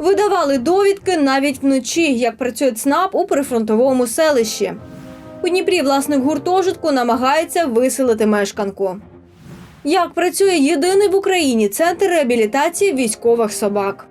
Видавали довідки навіть вночі, як працює ЦНАП у прифронтовому селищі. У Дніпрі власник гуртожитку намагається виселити мешканку. Як працює єдиний в Україні центр реабілітації військових собак?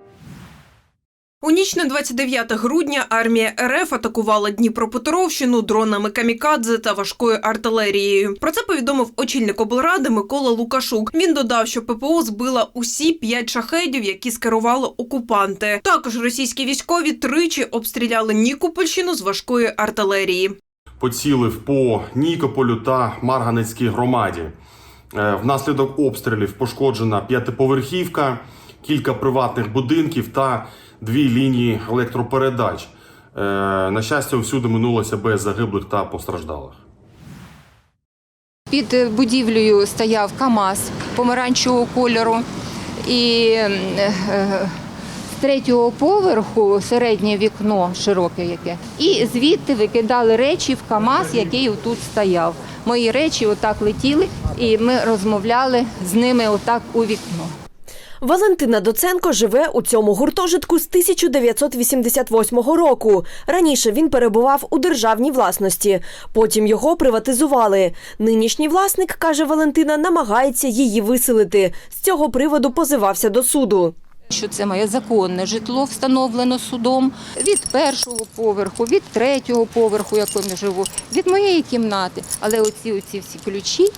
У ніч на 29 грудня армія РФ атакувала Дніпропетровщину дронами камікадзе та важкою артилерією. Про це повідомив очільник облради Микола Лукашук. Він додав, що ППО збила усі п'ять шахедів, які скерували окупанти. Також російські військові тричі обстріляли Нікопольщину з важкої артилерії. поцілив по Нікополю та Марганецькій громаді. Е, Внаслідок обстрілів пошкоджена п'ятиповерхівка, кілька приватних будинків та дві лінії електропередач. Е, На щастя, всюди минулося без загиблих та постраждалих. Під будівлею стояв КАМАЗ помаранчевого кольору. І е, е, з третього поверху середнє вікно широке яке. І звідти викидали речі в КАМАЗ, який тут стояв. Мої речі отак летіли, і ми розмовляли з ними отак у вікно. Валентина Доценко живе у цьому гуртожитку з 1988 року. Раніше він перебував у державній власності, потім його приватизували. Нинішній власник, каже Валентина, намагається її виселити. З цього приводу позивався до суду. Що це моє законне житло встановлено судом від першого поверху, від третього поверху, якому живу, від моєї кімнати. Але оці, оці всі ключі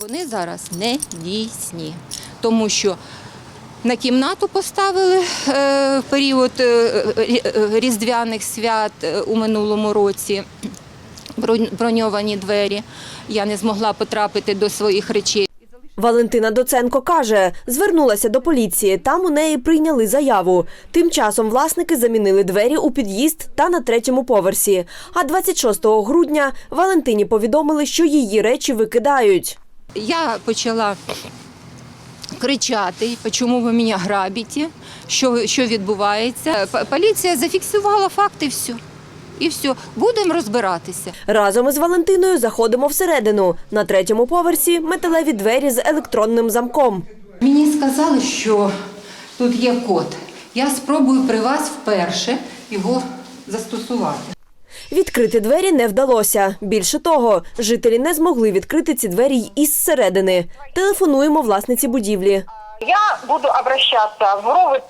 вони зараз не дійсні, тому що на кімнату поставили е, в період е, е, різдвяних свят е, у минулому році. Броньовані двері. Я не змогла потрапити до своїх речей. Валентина Доценко каже, звернулася до поліції. Там у неї прийняли заяву. Тим часом власники замінили двері у під'їзд та на третьому поверсі. А 26 грудня Валентині повідомили, що її речі викидають. Я почала кричати, чому ви мене грабите, що, що відбувається. Поліція зафіксувала факти, все. І все, будемо розбиратися. Разом із Валентиною заходимо всередину. На третьому поверсі металеві двері з електронним замком. Мені сказали, що тут є код. Я спробую при вас вперше його застосувати. Відкрити двері не вдалося. Більше того, жителі не змогли відкрити ці двері й із середини. Телефонуємо власниці будівлі. Я буду обращаться в РОВТ,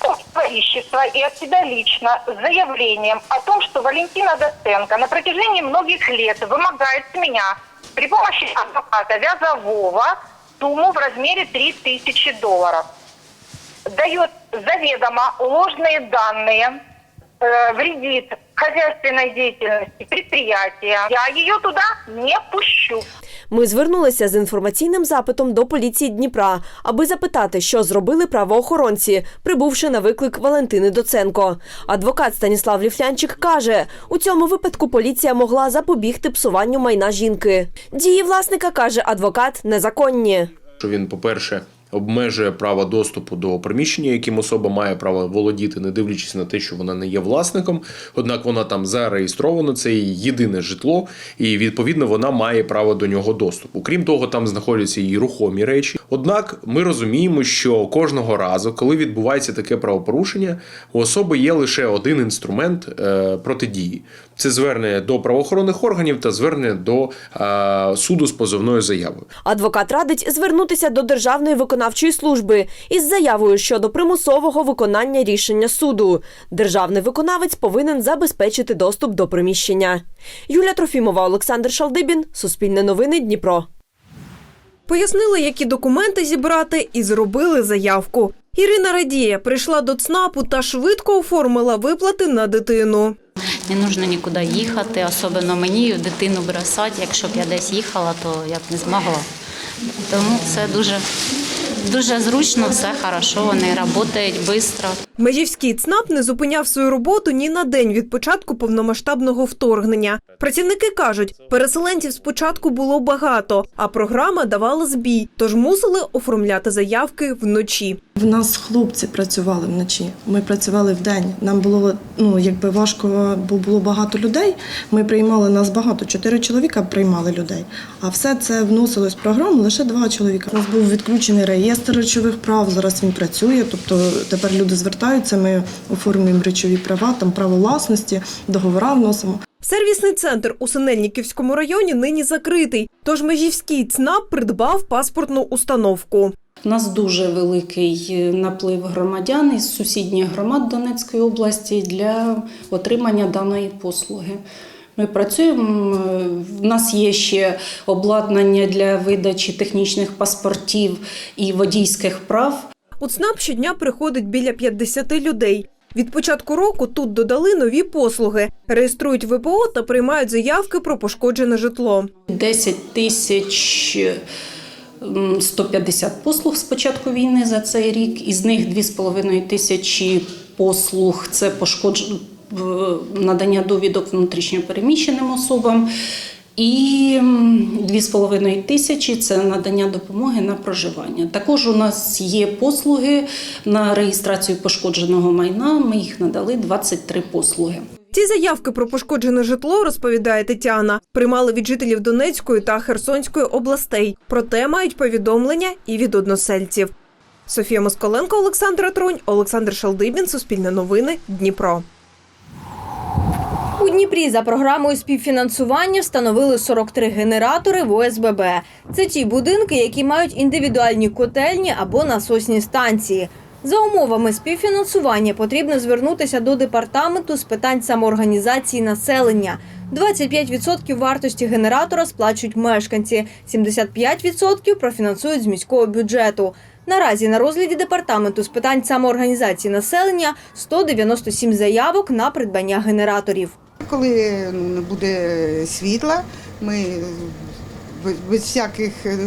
в правительство и от себя лично с заявлением о том, что Валентина Доценко на протяжении многих лет вымогает с меня при помощи адвоката Вязового сумму в размере 3000 долларов. Дает заведомо ложные данные, э, вредит хозяйственной деятельности предприятия. Я ее туда не пущу. Ми звернулися з інформаційним запитом до поліції Дніпра, аби запитати, що зробили правоохоронці, прибувши на виклик Валентини Доценко. Адвокат Станіслав Ліфлянчик каже, у цьому випадку поліція могла запобігти псуванню майна жінки. Дії власника каже адвокат незаконні. що він, по-перше, обмежує право доступу до приміщення, яким особа має право володіти, не дивлячись на те, що вона не є власником. Однак вона там зареєстрована, це її єдине житло, і відповідно вона має право до нього доступу. Крім того, там знаходяться її рухомі речі. Однак ми розуміємо, що кожного разу, коли відбувається таке правопорушення, у особи є лише один інструмент е, протидії: це звернення до правоохоронних органів та звернення до е, суду з позовною заявою. Адвокат радить звернутися до Державної виконавчої служби із заявою щодо примусового виконання рішення суду. Державний виконавець повинен забезпечити доступ до приміщення. Юля Трофімова, Олександр Шалдибін, Суспільне новини, Дніпро. Пояснили, які документи зібрати, і зробили заявку. Ірина Радія прийшла до ЦНАПу та швидко оформила виплати на дитину. Не нужно нікуди їхати, особливо мені дитину бросати. Якщо б я десь їхала, то я б не змогла. Тому це дуже, дуже зручно, все хорошо, вони працюють швидко. Межівський ЦНАП не зупиняв свою роботу ні на день від початку повномасштабного вторгнення. Працівники кажуть, переселенців спочатку було багато, а програма давала збій, тож мусили оформляти заявки вночі. В нас хлопці працювали вночі. Ми працювали вдень. Нам було ну якби важко, бо було багато людей. Ми приймали нас багато, чотири чоловіка приймали людей. А все це вносилось в програму лише два чоловіка. У нас був відключений реєстр. Реєстр речових прав зараз він працює, тобто тепер люди звертаються, ми оформлюємо речові права, там право власності, договора вносимо. Сервісний центр у Синельниківському районі нині закритий, тож Межівський ЦНАП придбав паспортну установку. У нас дуже великий е, наплив громадян із сусідніх громад Донецької області для отримання даної послуги. Ми працюємо. В нас є ще обладнання для видачі технічних паспортів і водійських прав. У ЦНАП щодня приходить біля 50 людей. Від початку року тут додали нові послуги, реєструють ВПО та приймають заявки про пошкоджене житло. 10 тисяч м, 150 послуг з початку війни за цей рік. Із них 2,5 тисячі послуг це пошкодж... в- надання довідок внутрішньопереміщеним особам. І м, 2,5 тисячі це надання допомоги на проживання. Також у нас є послуги на реєстрацію пошкодженого майна. Ми їх надали 23 послуги. Ці заявки про пошкоджене житло, розповідає Тетяна, приймали від жителів Донецької та Херсонської областей. Проте мають повідомлення і від односельців. Софія Москаленко, Олександр Тронь, Олександр Шалдибін, Суспільне новини, Дніпро. У Дніпрі за програмою співфінансування встановили 43 генератори в ОСББ. Це ті будинки, які мають індивідуальні котельні або насосні станції. За умовами співфінансування потрібно звернутися до департаменту з питань самоорганізації населення. 25% вартості генератора сплачують мешканці, 75% профінансують з міського бюджету. Наразі на розгляді департаменту з питань самоорганізації населення 197 заявок на придбання генераторів. Коли ну, не буде світла, ми без- всяких е,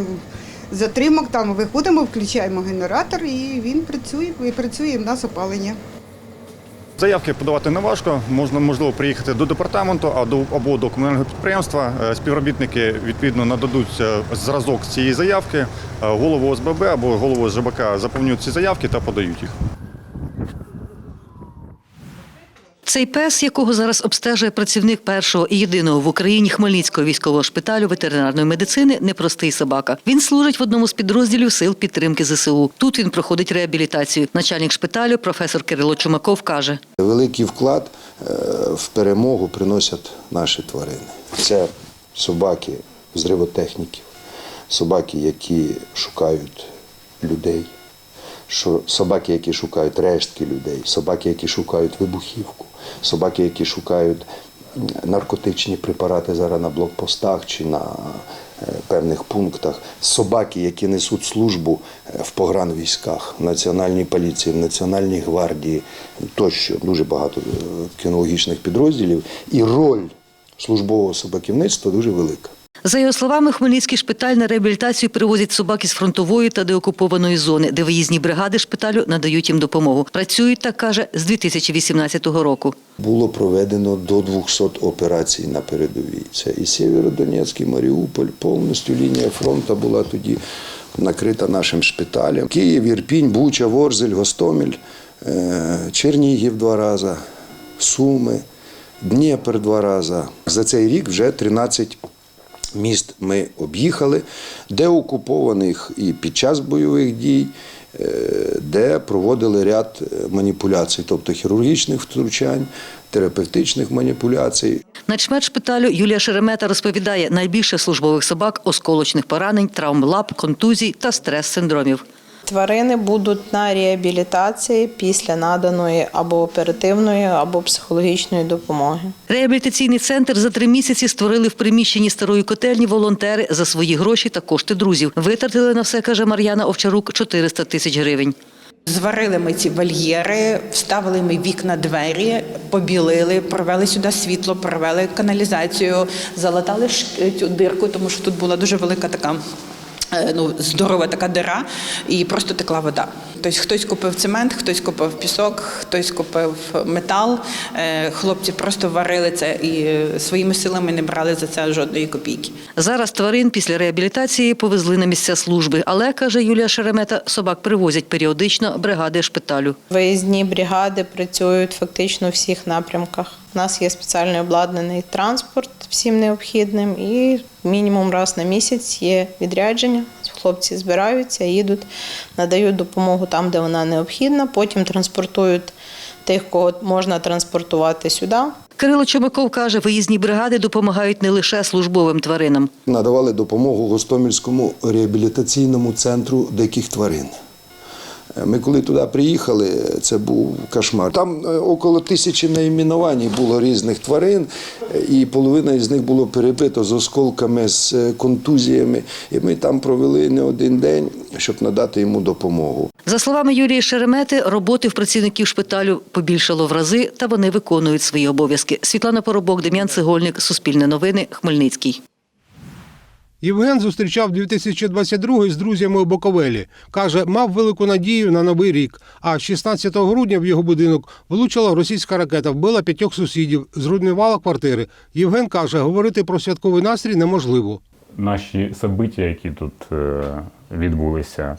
затримок там виходимо, включаємо генератор і він працює, і працює в нас опалення. Заявки подавати не важко. Можна можливо приїхати до департаменту або до комунального підприємства. Е, Співробітники відповідно нададуть е, зразок цієї заявки. Голову ОСББ або голову ЖБК заповнюють ці заявки та подають їх. Цей пес, якого зараз обстежує працівник першого і єдиного в Україні Хмельницького військового шпиталю ветеринарної медицини, непростий собака. Він служить в одному з підрозділів сил підтримки ЗСУ. Тут він проходить реабілітацію. Начальник шпиталю, професор Кирило Чумаков, каже: Великий вклад е, в перемогу приносять наші тварини. Це собаки зривотехніків, собаки, які шукають людей, що- собаки, які шукають рештки людей, собаки, які шукають вибухівку, собаки, які шукають наркотичні препарати зараз на блокпостах чи на е, певних пунктах, собаки, які несуть службу е, в погранвійськах, в Національній поліції, в Національній гвардії, тощо. Дуже багато е, кінологічних підрозділів, і роль службового собаківництва дуже велика. За його словами, Хмельницький шпиталь на реабілітацію привозять собак із фронтової та деокупованої зони, де виїзні бригади шпиталю надають їм допомогу. Працюють так каже з 2018 року. Було проведено до 200 операцій на передовій. Це і Сєвєродонецьк, і Маріуполь, повністю лінія фронту була тоді накрита нашим шпиталем. Київ, Ірпінь, Буча, Ворзель, Гостомель, е, Чернігів два рази, Суми, Дніпр два рази. За цей рік вже 13 міст ми об'їхали, де окупованих і під час бойових дій, е, де проводили ряд е, маніпуляцій, тобто хірургічних втручань, терапевтичних маніпуляцій. Начмет шпиталю Юлія Шеремета розповідає, найбільше службових собак осколочних поранень, травм лап, контузій та стрес-синдромів. Тварини будуть на реабілітації після наданої або оперативної, або психологічної допомоги. Реабілітаційний центр за три місяці створили в приміщенні старої котельні волонтери за свої гроші та кошти друзів. Витратили на все, каже Мар'яна Овчарук, 400 тисяч гривень. Зварили ми ці вольєри, вставили ми вікна, двері, побілили, провели сюди світло, провели каналізацію, залатали цю дирку, тому що тут була дуже велика така. Е, Ну, здорова така дира, і просто текла вода. Тобто хтось купив цемент, хтось купив пісок, хтось купив метал. Е, Хлопці просто варили це і е, своїми силами не брали за це жодної копійки. Зараз тварин після реабілітації повезли на місця служби, але каже Юлія Шеремета, собак привозять періодично бригади шпиталю. Виїзні бригади працюють фактично у всіх напрямках. У нас є спеціально обладнаний транспорт всім необхідним, і мінімум раз на місяць є відрядження хлопці збираються, їдуть, надають допомогу там, де вона необхідна. Потім транспортують тих, кого можна транспортувати сюди. Кирило Чомиков каже, виїзні бригади допомагають не лише службовим тваринам. Надавали допомогу Гостомельському реабілітаційному центру диких тварин. Ми коли туди приїхали, це був кошмар. Там е, около тисячі найменувань було різних тварин, і половина з них було перебито з осколками, з е, контузіями. І ми там провели не один день, щоб надати йому допомогу. За словами Юрії Шеремети, роботи в працівників шпиталю побільшало в рази, та вони виконують свої обов'язки. Світлана Поробок, Дем'ян Цегольник, Суспільне новини, Хмельницький. Євген зустрічав 2022 з друзями у Боковелі. Каже, мав велику надію на новий рік. А 16 грудня в його будинок влучила російська ракета, вбила п'ятьох сусідів, зруйнувала квартири. Євген каже, говорити про святковий настрій неможливо. наші собиття, які тут е, відбулися.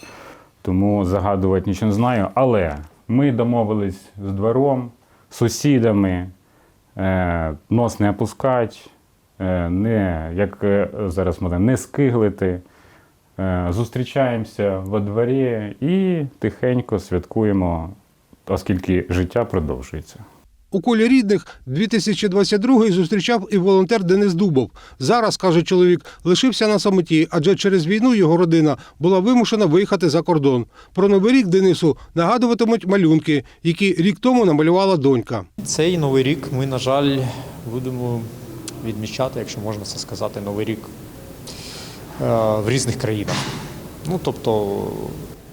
Тому загадувати нічого не знаю. Але ми домовились з двором, сусідами, е, нос не опускати, не, як е, зараз мода, не скиглити. Е, зустрічаємося во дворі і тихенько святкуємо, оскільки життя продовжується. У колі рідних 2022 зустрічав і волонтер Денис Дубов. Зараз, каже чоловік, лишився на самоті, адже через війну його родина була вимушена виїхати за кордон. Про новий рік Денису нагадуватимуть малюнки, які рік тому намалювала донька. Цей новий рік ми, на жаль, будемо відмічати, якщо можна це сказати, новий рік е, в різних країнах. Ну, тобто,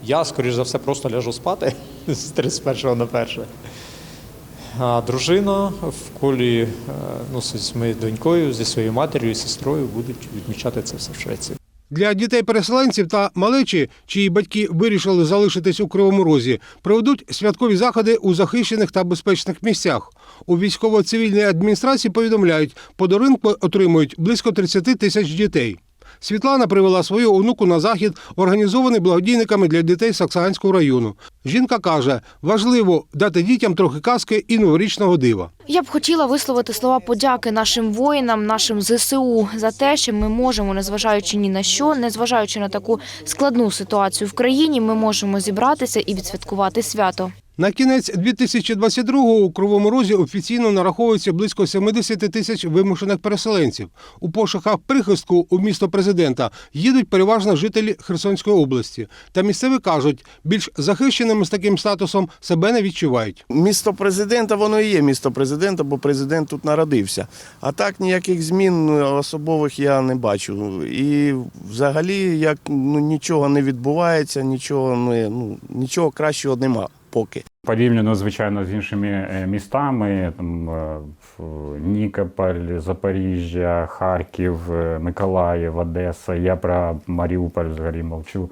я, скоріш за все, просто ляжу спати з 31 на 1. А дружина в колі е, ну, з моєю донькою, зі своєю матір'ю і сестрою будуть відмічати це все в Швеції. Для дітей-переселенців та малечі, чиї батьки вирішили залишитись у Кривому Розі, проведуть святкові заходи у захищених та безпечних місцях. У військово-цивільній адміністрації повідомляють, подарунки отримують близько 30 тисяч дітей. Світлана привела свою онуку на захід, організований благодійниками для дітей Саксаганського району. Жінка каже, важливо дати дітям трохи казки і новорічного дива. Я б хотіла висловити слова подяки нашим воїнам, нашим ЗСУ за те, що ми можемо, незважаючи ні на що, незважаючи на таку складну ситуацію в країні, ми можемо зібратися і відсвяткувати свято. На кінець 2022-го у Кривому Розі офіційно нараховується близько 70 тисяч вимушених переселенців. У пошуках прихистку у місто президента їдуть переважно жителі Херсонської області. Та місцеві кажуть, більш захищеними з таким статусом себе не відчувають. Місто президента, воно і є місто президента, бо президент тут народився. А так ніяких змін ну, особових я не бачу. І взагалі як ну, нічого не відбувається, нічого, ну, ну, нічого кращого нема поки. Порівняно, звичайно, з іншими е, містами, там е, Нікополь, Запоріжжя, Харків, е, Миколаїв, Одеса. Я про Маріуполь взагалі мовчу.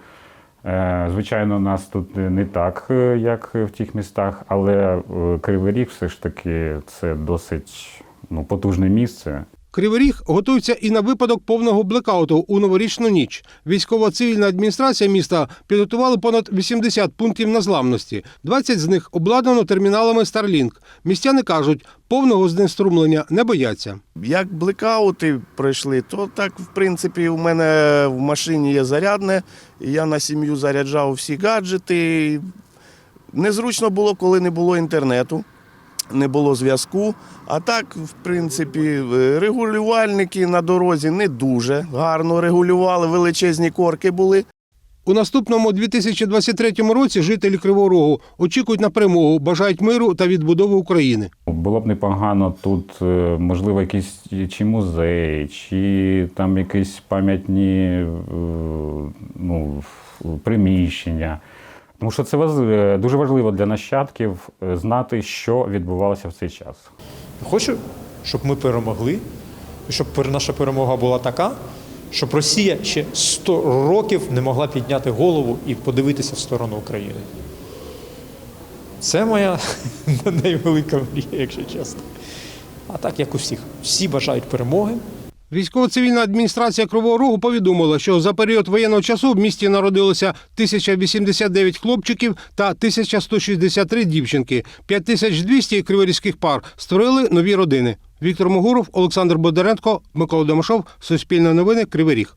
Звичайно, нас тут не так, як в тих містах, але Кривий Ріг все ж таки це досить ну, потужне місце. Кривий Ріг готується і на випадок повного блекауту у новорічну ніч. Військово-цивільна адміністрація міста підготували понад 80 пунктів незламності. 20 з них обладнано терміналами Starlink. Містяни кажуть, повного знеструмлення не бояться. Як блекаути пройшли, то так, в принципі, у мене в машині є зарядне. Я на сім'ю заряджав всі гаджети. Незручно було, коли не було інтернету, не було зв'язку. А так, в принципі, регулювальники на дорозі не дуже гарно регулювали, величезні корки були. У наступному 2023 році жителі Кривого Рогу очікують на перемогу, бажають миру та відбудови України. Було б непогано тут, е, можливо, якийсь чи музей, чи там якісь пам'ятні е, ну, приміщення. Тому що це дуже важливо для нащадків е, знати, що відбувалося в цей час. Хочу, щоб ми перемогли, щоб наша перемога була така, щоб Росія ще 100 років не могла підняти голову і подивитися в сторону України. Це моя найвелика мрія, якщо чесно. А так, як у всіх. Всі бажають перемоги. Військово-цивільна адміністрація Кривого Рогу повідомила, що за період воєнного часу в місті народилося 1089 хлопчиків та 1163 дівчинки. 5200 криворізьких пар створили нові родини. Віктор Могуров, Олександр Бондаренко, Микола Домашов, Суспільне новини, Кривий Ріг.